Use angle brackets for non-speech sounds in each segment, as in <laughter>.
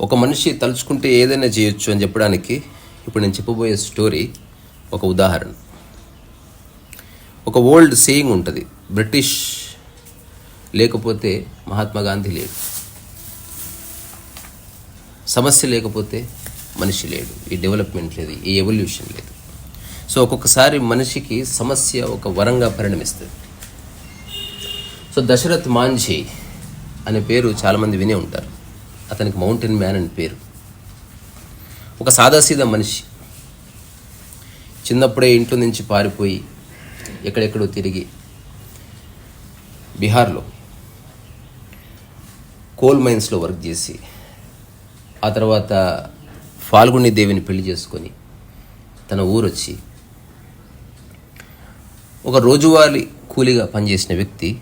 ఒక మనిషి తలుచుకుంటే ఏదైనా చేయొచ్చు అని చెప్పడానికి ఇప్పుడు నేను చెప్పబోయే స్టోరీ ఒక ఉదాహరణ. ఒక ఓల్డ్ సేయింగ్ ఉంటుంది. బ్రిటిష్ లేకపోతే మహాత్మా గాంధీ లేడు. సమస్య లేకపోతే మనిషి లేడు. ఈ డెవలప్మెంట్ లేదు. ఈ ఎవల్యూషన్ లేదు. సో ఒక్కొక్కసారి మనిషికి సమస్య ఒక వరంగా పరిణమిస్తుంది. సో దశరథ్ మాంఝీ అనే పేరు చాలామంది వినే ఉంటారు. అతనికి మౌంటైన్ మ్యాన్ అని పేరు. ఒక సాదాసీదా మనిషి చిన్నప్పుడే ఇంట్లో నుంచి పారిపోయి ఎక్కడెక్కడో తిరిగి బీహార్లో కోల్ మైన్స్లో వర్క్ చేసి ఆ తర్వాత ఫాల్గుని దేవిని పెళ్ళి చేసుకొని తన ఊరొచ్చి ఒక రోజువారీ కూలీగా పనిచేసిన వ్యక్తి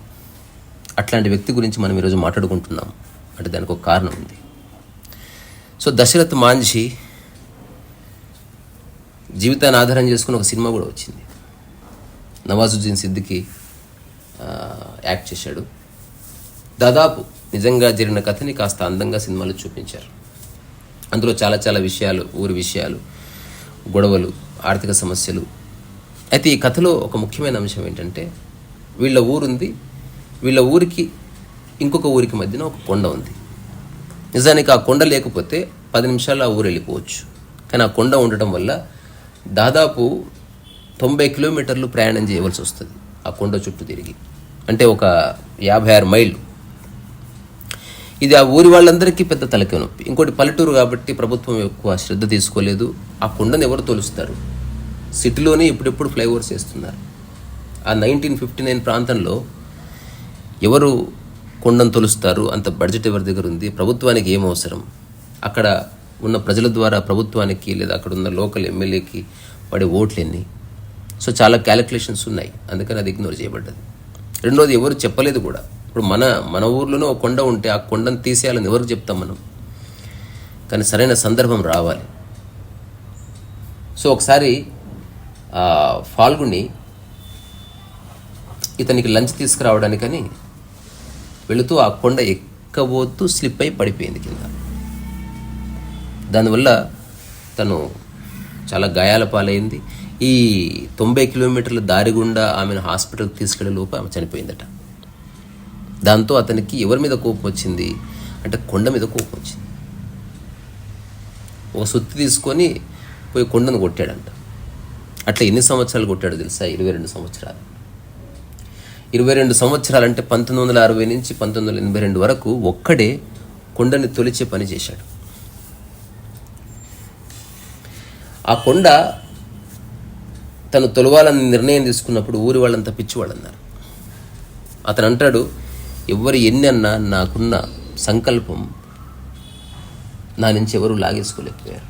అట్లాంటి వ్యక్తి గురించి మనం ఈరోజు మాట్లాడుకుంటున్నాం. అంటే దానికి ఒక కారణం ఉంది. సో దశరథ్ మాంజీ జీవితాన్ని ఆధారం చేసుకుని ఒక సినిమా కూడా వచ్చింది. నవాజుద్దీన్ సిద్దికి యాక్ట్ చేశాడు. దాదాపు నిజంగా జరిగిన కథని కాస్త అందంగా సినిమాలో చూపించారు. అందులో చాలా చాలా విషయాలు ఊరి విషయాలు గొడవలు ఆర్థిక సమస్యలు అయితే ఈ కథలో ఒక ముఖ్యమైన అంశం ఏంటంటే వీళ్ళ ఊరుంది. వీళ్ళ ఊరికి ఇంకొక ఊరికి మధ్యన ఒక కొండ ఉంది. నిజానికి ఆ కొండ లేకపోతే పది నిమిషాలు ఆ ఊరు వెళ్ళిపోవచ్చు. కానీ ఆ కొండ ఉండటం వల్ల దాదాపు తొంభై కిలోమీటర్లు ప్రయాణం చేయవలసి వస్తుంది ఆ కొండ చుట్టూ తిరిగి. అంటే ఒక యాభై ఆరు మైళ్ళు. ఇది ఆ ఊరి వాళ్ళందరికీ పెద్ద తలకే నొప్పి. ఇంకోటి పల్లెటూరు కాబట్టి ప్రభుత్వం ఎక్కువ శ్రద్ధ తీసుకోలేదు. ఆ కొండను ఎవరు తోలుస్తారు? సిటీలోనే ఇప్పుడిప్పుడు ఫ్లైఓవర్స్ వేస్తున్నారు ఆ నైన్టీన్ ఫిఫ్టీ నైన్ ప్రాంతంలో ఎవరు కొండను తొలుస్తారు? అంత బడ్జెట్ ఎవరి దగ్గర ఉంది? ప్రభుత్వానికి ఏం అవసరం? అక్కడ ఉన్న ప్రజల ద్వారా ప్రభుత్వానికి లేదా అక్కడ ఉన్న లోకల్ ఎమ్మెల్యేకి పడే ఓట్లు ఎన్ని సో చాలా క్యాలిక్యులేషన్స్ ఉన్నాయి. అందుకని అది ఇగ్నోర్ చేయబడ్డది. రెండోది ఎవరు చెప్పలేదు కూడా. ఇప్పుడు మన మన ఊర్లోనే ఒక కొండ ఉంటే ఆ కొండను తీసేయాలని ఎవరికి చెప్తాం మనం? కానీ సరైన సందర్భం రావాలి. సో ఒకసారి ఫాల్గుని ఇతనికి లంచ్ తీసుకురావడానికని వెళుతూ ఆ కొండ ఎక్కబోతూ స్లిప్ అయి పడిపోయింది కింద. దానివల్ల తను చాలా గాయాల పాలైంది. ఈ తొంభై కిలోమీటర్ల దారి గుండా ఆమెను హాస్పిటల్కి తీసుకెళ్ళే లోపు ఆమె చనిపోయిందట. దాంతో అతనికి ఎవరి మీద కోపం వచ్చింది? అంటే కొండ మీద కోపం వచ్చింది. ఒక సుత్తి తీసుకొని పోయి కొండను కొట్టాడంట. అట్లా ఎన్ని సంవత్సరాలు కొట్టాడు తెలుసా? ఇరవై రెండు సంవత్సరాలు. ఇరవై రెండు సంవత్సరాలు అంటే పంతొమ్మిది వందల అరవై నుంచి పంతొమ్మిది వందల ఎనభై రెండు వరకు ఒక్కడే కొండని తొలిచే పని చేశాడు. ఆ కొండ తను తొలవాలని నిర్ణయం తీసుకున్నప్పుడు ఊరి వాళ్ళంతా పిచ్చివాళ్ళు అన్నారు అతను అంటాడు ఎవరు ఎన్ని అన్నా నాకున్న సంకల్పం నా నుంచి ఎవరు లాగేసుకోలేకపోయారు.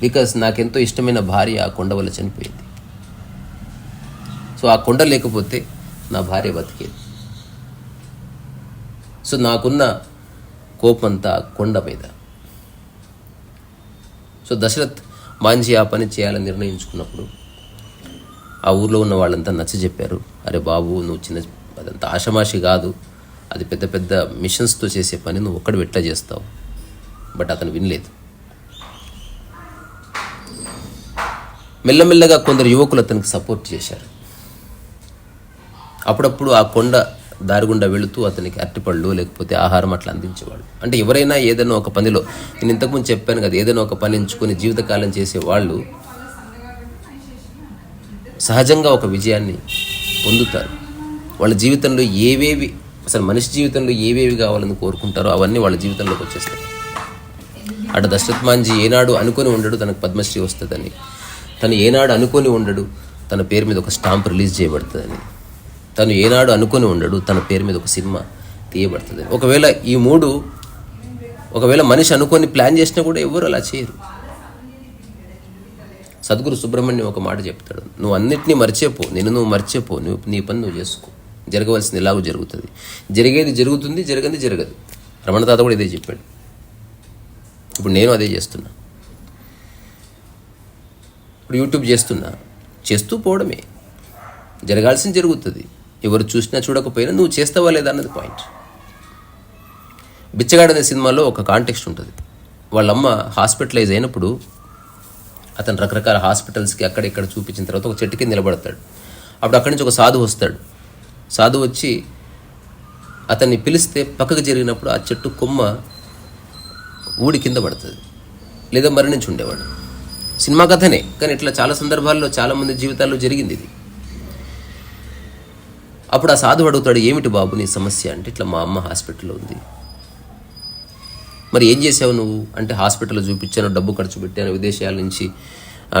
బికాస్ నాకెంతో ఇష్టమైన భార్య ఆ కొండ వల్ల చనిపోయింది. సో ఆ కొండ లేకపోతే నా భార్య బతికేది. సో నాకున్న కోపంతా కొండ మీద. సో దశరథ్ మాంజీ ఆ పని చేయాలని నిర్ణయించుకున్నప్పుడు ఆ ఊర్లో ఉన్న వాళ్ళంతా నచ్చ చెప్పారు. అరే బాబు నువ్వు చిన్న అదంతా ఆషమాషి కాదు. అది పెద్ద పెద్ద మిషన్స్తో చేసే పని నువ్వు ఒక్కడ ఎట్లా చేస్తావు? బట్ అతను వినలేదు. మెల్లమెల్లగా కొందరు యువకులు అతనికి సపోర్ట్ చేశారు. అప్పుడప్పుడు ఆ కొండ దారిగుండా వెళుతూ అతనికి అరటిపళ్ళు లేకపోతే ఆహారం అట్లా అందించేవాడు అంటే ఎవరైనా ఏదైనా ఒక పనిలో నేను ఇంతకుముందు చెప్పాను కదా ఏదైనా ఒక పని ఎంచుకొని జీవితకాలం చేసే వాళ్ళు సహజంగా ఒక విజయాన్ని పొందుతారు. వాళ్ళ జీవితంలో ఏవేవి అసలు మనిషి జీవితంలో ఏవేవి కావాలని కోరుకుంటారో అవన్నీ వాళ్ళ జీవితంలోకి వచ్చేస్తాయి. అటు దశరథ్ మాంజీ ఏనాడు అనుకొని ఉండడు తనకు పద్మశ్రీ వస్తుందని. తను ఏనాడు అనుకొని ఉండడు తన పేరు మీద ఒక స్టాంప్ రిలీజ్ చేయబడుతుందని. తను ఏనాడు అనుకొని ఉండడు తన పేరు మీద ఒక సినిమా తీయబడుతుంది. ఒకవేళ ఈ మూడు ఒకవేళ మనిషి అనుకొని ప్లాన్ చేసినా కూడా ఎవరు అలా చేయరు. సద్గురు సుబ్రహ్మణ్యం ఒక మాట చెప్తాడు. నువ్వు అన్నిటినీ మర్చిపో నేను నువ్వు మర్చిపో నువ్వు నీ పని నువ్వు చేసుకో. జరగవలసింది ఎలాగో జరుగుతుంది. జరిగేది జరుగుతుంది జరగంది జరగదు. రమణ తాత కూడా ఇదే చెప్పాడు. ఇప్పుడు నేను అదే చేస్తున్నా. ఇప్పుడు యూట్యూబ్ చేస్తున్నా. చేస్తూ పోవడమే. జరగాల్సింది జరుగుతుంది. ఎవరు చూసినా చూడకపోయినా నువ్వు చేస్తావా లేదా అన్నది పాయింట్. బిచ్చగాడు అనే సినిమాలో ఒక కాంటెక్స్ట్ ఉంటుంది. వాళ్ళమ్మ హాస్పిటలైజ్ అయినప్పుడు అతను రకరకాల హాస్పిటల్స్కి అక్కడ ఇక్కడ చూపించిన తర్వాత ఒక చెట్టు కింద నిలబడతాడు. అప్పుడు అక్కడి నుంచి ఒక సాధువు వస్తాడు. సాధువు వచ్చి అతన్ని పిలిస్తే పక్కకు జరిగినప్పుడు ఆ చెట్టు కొమ్మ ఊడి కింద పడుతుంది. లేదా మరణించి ఉండేవాడు. సినిమా కథనే కానీ ఇట్లా చాలా సందర్భాల్లో చాలామంది జీవితాల్లో జరిగింది ఇది. అప్పుడు ఆ సాధువు అడుగుతాడు ఏమిటి బాబు నీ సమస్య? అంటే ఇట్లా మా అమ్మ హాస్పిటల్లో ఉంది. మరి ఏం చేసావు నువ్వు? అంటే హాస్పిటల్లో చూపించాను డబ్బు ఖర్చు పెట్టాను విదేశాల నుంచి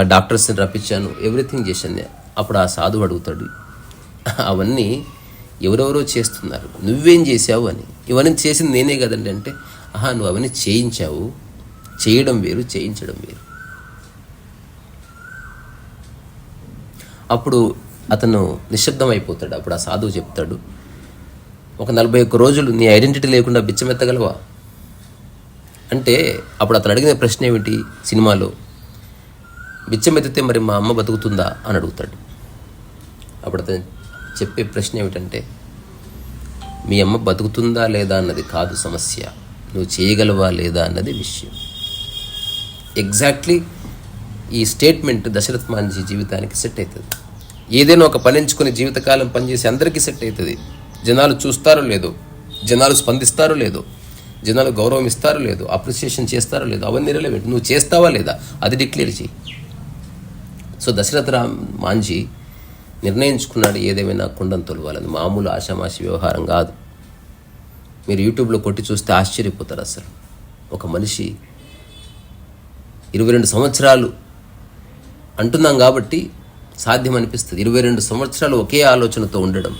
డాక్టర్స్ని రప్పించాను ఎవ్రీథింగ్ చేశాను. అప్పుడు ఆ సాధువు అడుగుతాడు అవన్నీ ఎవరెవరో చేస్తున్నారు నువ్వేం చేసావు అని. ఇవన్నీ చేసింది నేనే కదండి. అంటే ఆహా నువ్వు అవన్నీ చేయించావు. చేయడం వేరు చేయించడం వేరు. అప్పుడు అతను నిశ్శబ్దం అయిపోతాడు అప్పుడు ఆ సాధువు చెప్తాడు ఒక నలభై ఒక్క రోజులు నీ ఐడెంటిటీ లేకుండా బిచ్చమెత్తగలవా? అంటే అప్పుడు అతను అడిగిన ప్రశ్న ఏమిటి సినిమాలో? బిచ్చమెత్తితే మరి మా అమ్మ బతుకుతుందా? అని అడుగుతాడు. అప్పుడు అతను చెప్పే ప్రశ్న ఏమిటంటే మీ అమ్మ బతుకుతుందా లేదా అన్నది కాదు సమస్య. నువ్వు చేయగలవా లేదా అన్నది విషయం. ఎగ్జాక్ట్లీ ఈ స్టేట్మెంట్ దశరథ్ మాంజీ జీవితానికి సెట్ అవుతుంది ఏదైనా ఒక పని ఎంచుకుని జీవితకాలం పనిచేసి అందరికీ సెట్ అవుతుంది జనాలు చూస్తారో లేదో జనాలు స్పందిస్తారో లేదో జనాలు గౌరవం ఇస్తారో లేదో అప్రిసియేషన్ చేస్తారో లేదో అవన్నీ రిలవెంట్ నువ్వు చేస్తావా లేదా? అది డిక్లేర్ చేయి సో దశరథ రామ్ మాంజీ నిర్ణయించుకున్నాడు ఏదేమైనా కుండం తొలవాలని మామూలు ఆషామాషి వ్యవహారం కాదు. మీరు యూట్యూబ్లో కొట్టి చూస్తే ఆశ్చర్యపోతారు అసలు. ఒక మనిషి ఇరవై రెండు సంవత్సరాలు అంటున్నాం కాబట్టి సాధ్యం అనిపిస్తుంది ఇరవై రెండు సంవత్సరాలు ఒకే ఆలోచనతో ఉండడం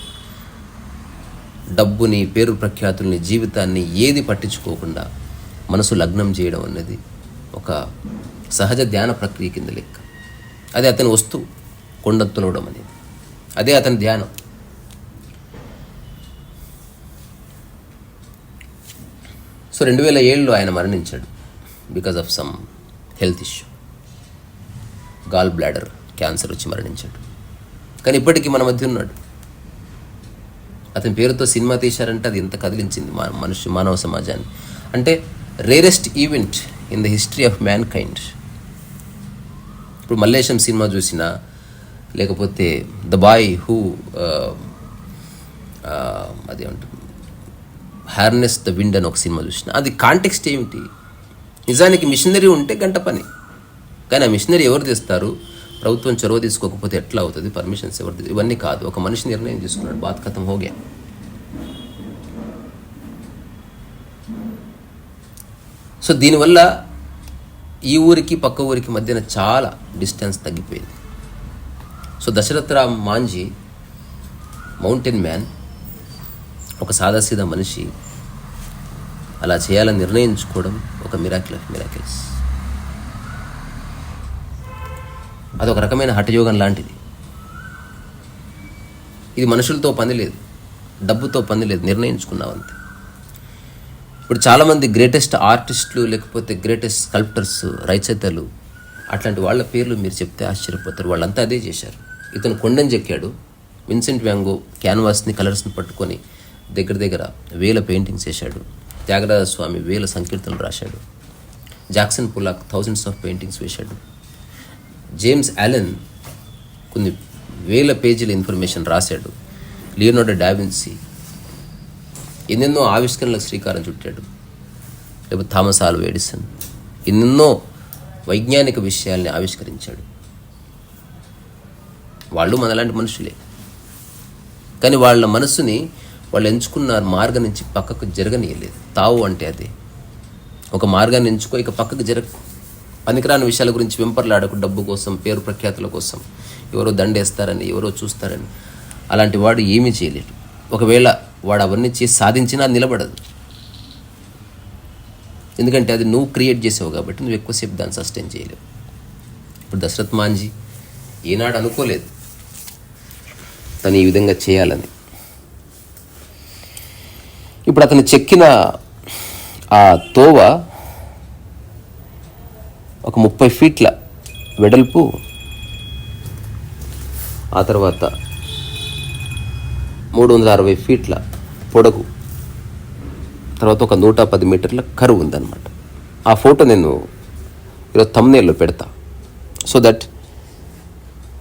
డబ్బుని పేరు ప్రఖ్యాతుల్ని జీవితాన్ని ఏది పట్టించుకోకుండా మనసు లగ్నం చేయడం అనేది ఒక సహజ ధ్యాన ప్రక్రియ కింద లెక్క. అది అతని వస్తువు కొండ తులవడం అనేది అదే అతని ధ్యానం. సో రెండు వేల ఏడులో ఆయన మరణించాడు because of some health issue. Gall bladder cancer వచ్చి మరణించాడు. కానీ ఇప్పటికీ మన మధ్య ఉన్నాడు. అతని పేరుతో సినిమా తీశారంటే అది ఎంత కదిలించింది మా మనుషు మానవ సమాజాన్ని. అంటే rarest event in the history of mankind ఇప్పుడు మల్లేశం సినిమా చూసినా లేకపోతే ద బాయ్ హూ అది ఉంటుంది హార్నెస్ ద విండ్ అని ఒక సినిమా చూసిన. అది కాంటెక్స్ట్ ఏమిటి? నిజానికి మిషనరీ ఉంటే గంట పని. కానీ ఆ మిషనరీ ఎవరు తెస్తారు? ప్రభుత్వం చొరవ తీసుకోకపోతే ఎట్లా అవుతుంది? పర్మిషన్స్ ఎవరు ఇవన్నీ కాదు. ఒక మనిషి నిర్ణయం తీసుకున్నాడు. బాత్ కథం హోగా. సో దీనివల్ల ఈ ఊరికి పక్క ఊరికి మధ్యన చాలా డిస్టెన్స్ తగ్గిపోయింది. So Dasharathram Manjhi mountain man ఒక సాదాసీదా మనిషి అలా చేయాలని నిర్ణయించుకోవడం ఒక మిరాకిల్ ఆఫ్ మిరాకిల్స్ అదొక రకమైన హఠయోగం లాంటిది. ఇది మనుషులతో పని లేదు. డబ్బుతో పని లేదు. నిర్ణయించుకున్నావు అంతే. ఇప్పుడు చాలామంది గ్రేటెస్ట్ ఆర్టిస్టులు లేకపోతే గ్రేటెస్ట్ స్కల్ప్టర్స్ రచయితలు అట్లాంటి వాళ్ళ పేర్లు మీరు చెప్తే ఆశ్చర్యపోతారు. వాళ్ళంతా అదే చేశారు. ఇతను కొండని చెక్కాడు. విన్సెంట్ వ్యాంగో క్యాన్వాస్ని కలర్స్ని పట్టుకొని దగ్గర దగ్గర వేల పెయింటింగ్స్ వేశాడు. త్యాగరాజ స్వామి వేల సంకీర్తనలు రాశాడు. Jackson Pollock thousands of paintings వేశాడు. జేమ్స్ అలెన్ కొన్ని వేల పేజీల ఇన్ఫర్మేషన్ రాశాడు. లియోనార్డో డావిన్సీ ఎన్నెన్నో ఆవిష్కరణలకు శ్రీకారం చుట్టాడు. లేకపోతే థామస్ ఆల్వా ఎడిసన్ ఎన్నెన్నో వైజ్ఞానిక విషయాల్ని ఆవిష్కరించాడు. వాళ్ళు మనలాంటి మనుషులే. కానీ వాళ్ళ మనసుని వాళ్ళు ఎంచుకున్న మార్గం నుంచి పక్కకు జరగనియలేదు. తావు అంటే అదే. ఒక మార్గాన్ని ఎంచుకో ఇక పక్కకు జరగ పనికిరాని విషయాల గురించి వెంపర్లాడకు డబ్బు కోసం పేరు ప్రఖ్యాతుల కోసం. ఎవరో దండేస్తారని ఎవరో చూస్తారని. అలాంటి వాడు ఏమీ చేయలేడు. ఒకవేళ వాడు అవన్నీ చేసి సాధించినా అది నిలబడదు. ఎందుకంటే అది నువ్వు క్రియేట్ చేసావు కాబట్టి నువ్వు ఎక్కువసేపు దాన్ని సస్టైన్ చేయలేవు. ఇప్పుడు దశరథ్ మాంజీ ఈనాడు అనుకోలేదు. తను ఈ విధంగా చేయాలని. ఇప్పుడు అతను చెక్కిన ఆ తోవ ఒక ముప్పై ఫీట్ల వెడల్పు ఆ తర్వాత మూడు వందల అరవై ఫీట్ల పొడవు తర్వాత ఒక నూట పది మీటర్ల కరువు ఉందన్నమాట. ఆ ఫోటో నేను ఈరోజు తమ్నేల్లో పెడతా. సో దట్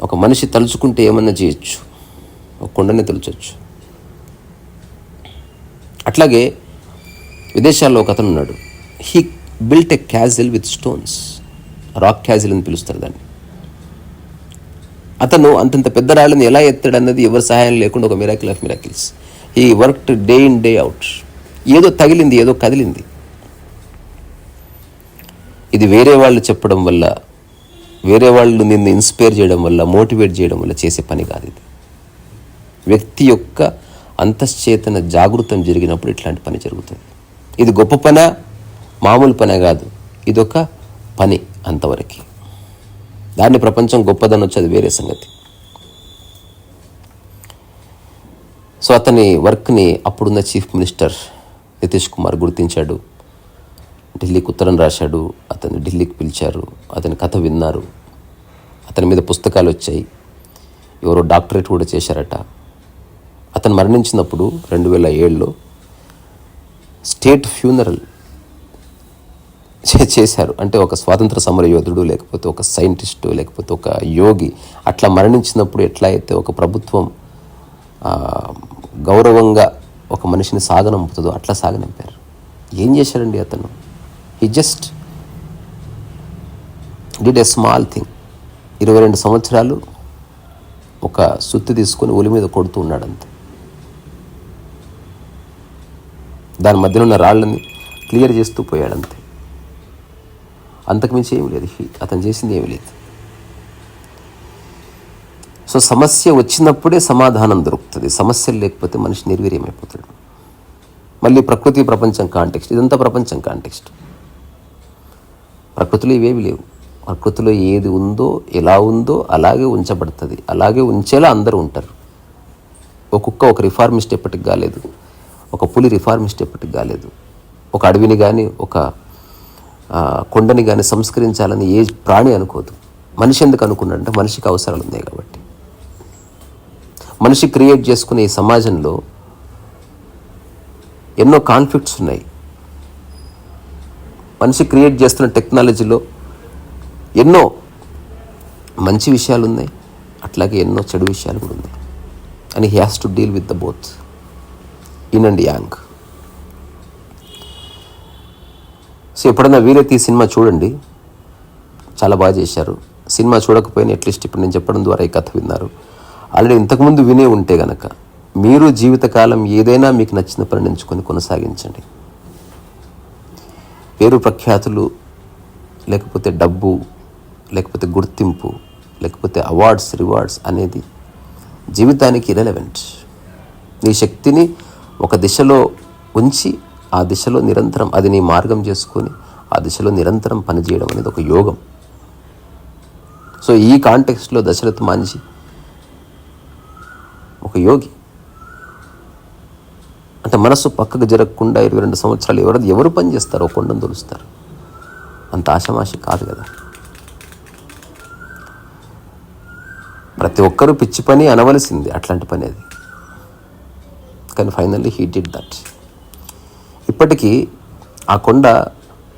ఒక మనిషి తలుచుకుంటే ఏమన్నా చేయొచ్చు. ఒక కొండని తలుచొచ్చు. అట్లాగే విదేశాల్లో ఒక అతను ఉన్నాడు he built a castle with stones rock castle అని పిలుస్తారు దాన్ని. అతను అంతంత పెద్ద రాళ్ళని ఎలా ఎత్తాడు అన్నది ఎవరి సహాయం లేకుండా ఒక మిరాకిల్ ఆఫ్ మిరాకిల్స్ ఈ work day in day out ఏదో తగిలింది ఏదో కదిలింది. ఇది వేరే వాళ్ళు చెప్పడం వల్ల వేరే వాళ్ళు నిన్ను ఇన్స్పైర్ చేయడం వల్ల మోటివేట్ చేయడం వల్ల చేసే పని కాదు ఇది. వ్యక్తి యొక్క అంతశ్చేతన జాగృతం జరిగినప్పుడు ఇట్లాంటి పని జరుగుతుంది. ఇది గొప్ప పన? మామూలు పనే కాదు. ఇదొక పని. అంతవరకు. దాన్ని ప్రపంచం గొప్పదని వచ్చేది వేరే సంగతి. సో అతని వర్క్ని అప్పుడున్న చీఫ్ మినిస్టర్ నితీష్ కుమార్ గుర్తించాడు. ఢిల్లీకి ఉత్తరం రాశాడు అతన్ని ఢిల్లీకి పిలిచారు అతని కథ విన్నారు. అతని మీద పుస్తకాలు వచ్చాయి. ఎవరో డాక్టరేట్ కూడా చేశారట. అతను మరణించినప్పుడు రెండు వేల ఏడులో స్టేట్ ఫ్యూనరల్ చేశారు. అంటే ఒక స్వాతంత్ర సమర యోధుడు లేకపోతే ఒక సైంటిస్టు లేకపోతే ఒక యోగి అట్లా మరణించినప్పుడు ఎట్లా అయితే ఒక ప్రభుత్వం గౌరవంగా ఒక మనిషిని సాగనంపుతుందో అట్లా సాగనంపారు. ఏం చేశారండి అతను? ఈ just did a small thing ఇరవై రెండు సంవత్సరాలు ఒక సుత్తి తీసుకొని ఒలి మీద కొడుతూ ఉన్నాడు అంతే దాని మధ్యలో ఉన్న రాళ్ళని క్లియర్ చేస్తూ పోయాడంతే. అంతకుమించి ఏమి లేదు. అతను చేసింది ఏమీ లేదు. సో సమస్య వచ్చినప్పుడే సమాధానం దొరుకుతుంది. సమస్యలు లేకపోతే మనిషి నిర్వీర్యమైపోతాడు. మళ్ళీ ప్రకృతి ప్రపంచం కాంటెక్స్ట్. ఇదంతా ప్రపంచం కాంటెక్స్ట్. ప్రకృతిలో ఇవేవి లేవు. ప్రకృతిలో ఏది ఉందో ఎలా ఉందో అలాగే ఉంచబడుతుంది. అలాగే ఉంచేలా అందరూ ఉంటారు. ఒక కుక్క ఒక రిఫార్మిస్ట్ ఎప్పటికి కాలేదు. ఒక పులి రిఫార్మిస్ట్ ఎప్పటికి కాలేదు. ఒక అడవిని కానీ ఒక కొండని కానీ సంస్కరించాలని ఏ ప్రాణి అనుకోదు. మనిషి ఎందుకు అనుకున్నాడంటే మనిషికి అవసరాలు ఉన్నాయి కాబట్టి. మనిషి క్రియేట్ చేసుకునే ఈ సమాజంలో ఎన్నో కాన్ఫ్లిక్ట్స్ ఉన్నాయి. మనిషి క్రియేట్ చేస్తున్న టెక్నాలజీలో ఎన్నో మంచి విషయాలు ఉన్నాయి. అట్లాగే ఎన్నో చెడు విషయాలు కూడా ఉన్నాయి. And he has to deal with the both yin and yang so ఎప్పుడైనా వీలైతే ఈ సినిమా చూడండి. చాలా బాగా చేశారు. సినిమా చూడకపోయినా అట్లీస్ట్ ఇప్పుడు నేను చెప్పడం ద్వారా ఈ కథ విన్నారు. ఆల్రెడీ ఇంతకుముందు వినే ఉంటే గనక మీరు జీవితకాలం ఏదైనా మీకు నచ్చిన పని ఎంచుకొని కొనసాగించండి. పేరు ప్రఖ్యాతులు లేకపోతే డబ్బు లేకపోతే గుర్తింపు లేకపోతే అవార్డ్స్ రివార్డ్స్ అనేది జీవితానికి ఇరెలవెంట్ నీ శక్తిని ఒక దిశలో ఉంచి ఆ దిశలో నిరంతరం అది నీ మార్గం చేసుకొని ఆ దిశలో నిరంతరం పనిచేయడం అనేది ఒక యోగం. సో ఈ కాంటెక్స్ట్లో దశరథ్ మాంజీ ఒక యోగి. అంటే మనసు పక్కకు జరగకుండా ఇరవై రెండు సంవత్సరాలు ఎవరు ఎవరు పనిచేస్తారో కొండను తొలుస్తారు. అంత ఆశమాషి కాదు కదా. ప్రతి ఒక్కరూ పిచ్చి పని అనవలసింది అట్లాంటి పని అది. కానీ ఫైనల్లీ హీ డిడ్ దట్. ఇప్పటికీ ఆ కొండ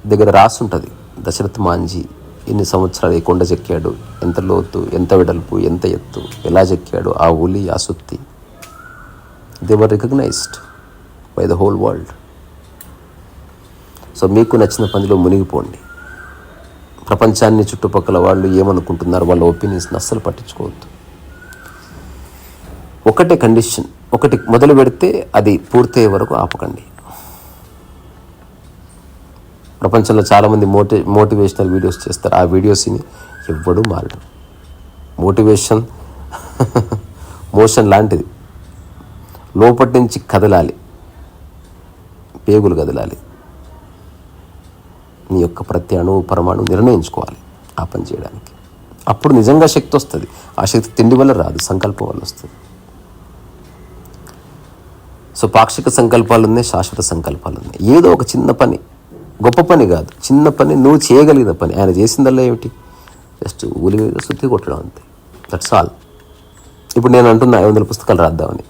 దగ్గర రాసుంటుంది. దశరథ్ మాంజీ ఎన్ని సంవత్సరాలు ఈ కొండ చెక్కాడు? ఎంత లోతు ఎంత వెడల్పు ఎంత ఎత్తు ఎలా చెక్కాడు? ఆ ఉలి ఆ సుత్తి. They were recognised by the whole world so మీకు నచ్చిన పనిలో మునిగిపోండి. ప్రపంచాన్ని చుట్టుపక్కల వాళ్ళు ఏమనుకుంటున్నారు వాళ్ళ ఒపీనియన్స్ని అస్సలు పట్టించుకోవద్దు. ఒకటే కండిషన్ ఒకటి మొదలు పెడితే అది పూర్తయ్యే వరకు ఆపకండి. ప్రపంచంలో చాలామంది మోటి మోటివేషనల్ వీడియోస్ చేస్తారు. ఆ వీడియోస్ని ఎవ్వడూ మారడు. మోటివేషన్ <laughs> మోషన్ లాంటిది. లోపటి నుంచి కదలాలి. పేగులు కదలాలి. నీ యొక్క ప్రతి అణువు పరమాణు నిర్ణయించుకోవాలి ఆ పని చేయడానికి. అప్పుడు నిజంగా శక్తి వస్తుంది. ఆ శక్తి తిండి వల్ల రాదు సంకల్పం వల్ల వస్తుంది. సో పాక్షిక సంకల్పాలు ఉన్నాయి శాశ్వత సంకల్పాలు ఉన్నాయి ఏదో ఒక చిన్న పని గొప్ప పని కాదు. చిన్న పని నువ్వు చేయగలిగిన పని. ఆయన చేసిందల్లా ఏమిటి? జస్ట్ ఊలి మీద శుద్ధి కొట్టడం అంతే. దట్స్ ఆల్ ఇప్పుడు నేను అంటున్నా ఐదు వందల పుస్తకాలు రాద్దామని.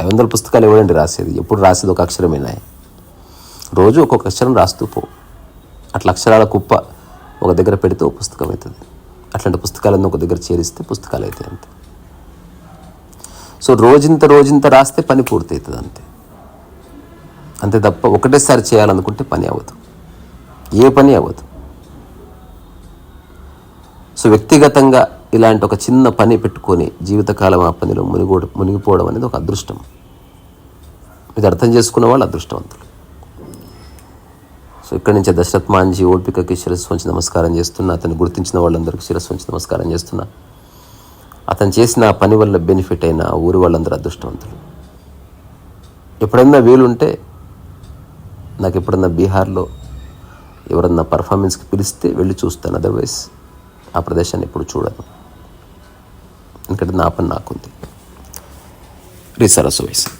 ఐదు వందల పుస్తకాలు ఎవడండి రాసేది? ఎప్పుడు రాసేది ఒక అక్షరమేనా రోజు ఒక్కొక్క అక్షరం రాస్తూ పో. అట్లా అక్షరాల కుప్ప ఒక దగ్గర పెడితే ఒక పుస్తకం అవుతుంది. అట్లాంటి పుస్తకాలను ఒక దగ్గర చేరిస్తే పుస్తకాలు అవుతాయి అంతే. సో రోజింత రోజింత రాస్తే పని పూర్తవుతుంది అంతే అంతే తప్ప ఒకటేసారి చేయాలనుకుంటే పని అవ్వదు. ఏ పని అవ్వదు. సో వ్యక్తిగతంగా ఇలాంటి ఒక చిన్న పని పెట్టుకొని జీవితకాలం ఆ పనిలో మునిగో మునిగిపోవడం అనేది ఒక అదృష్టం. ఇది అర్థం చేసుకున్న వాళ్ళు అదృష్టవంతులు. సో ఇక్కడి నుంచి దశరథ్ మాంజీ ఓపికకి శిరస్సు వంచి నమస్కారం చేస్తున్నా అతను గుర్తించిన వాళ్ళందరికీ శిరస్సు వంచి నమస్కారం చేస్తున్నా. అతను చేసిన పని వల్ల బెనిఫిట్ అయిన ఊరి వాళ్ళందరూ అదృష్టవంతులు. ఎప్పుడైనా వీలుంటే నాకు ఎప్పుడన్నా బీహార్లో ఎవరన్నా పర్ఫార్మెన్స్కి పిలిస్తే వెళ్ళి చూస్తాను. అదర్వైజ్ ఆ ప్రదేశాన్ని ఎప్పుడు చూడను. ఎందుకంటే నా పని నాకుంది. రీసరస్ వయసు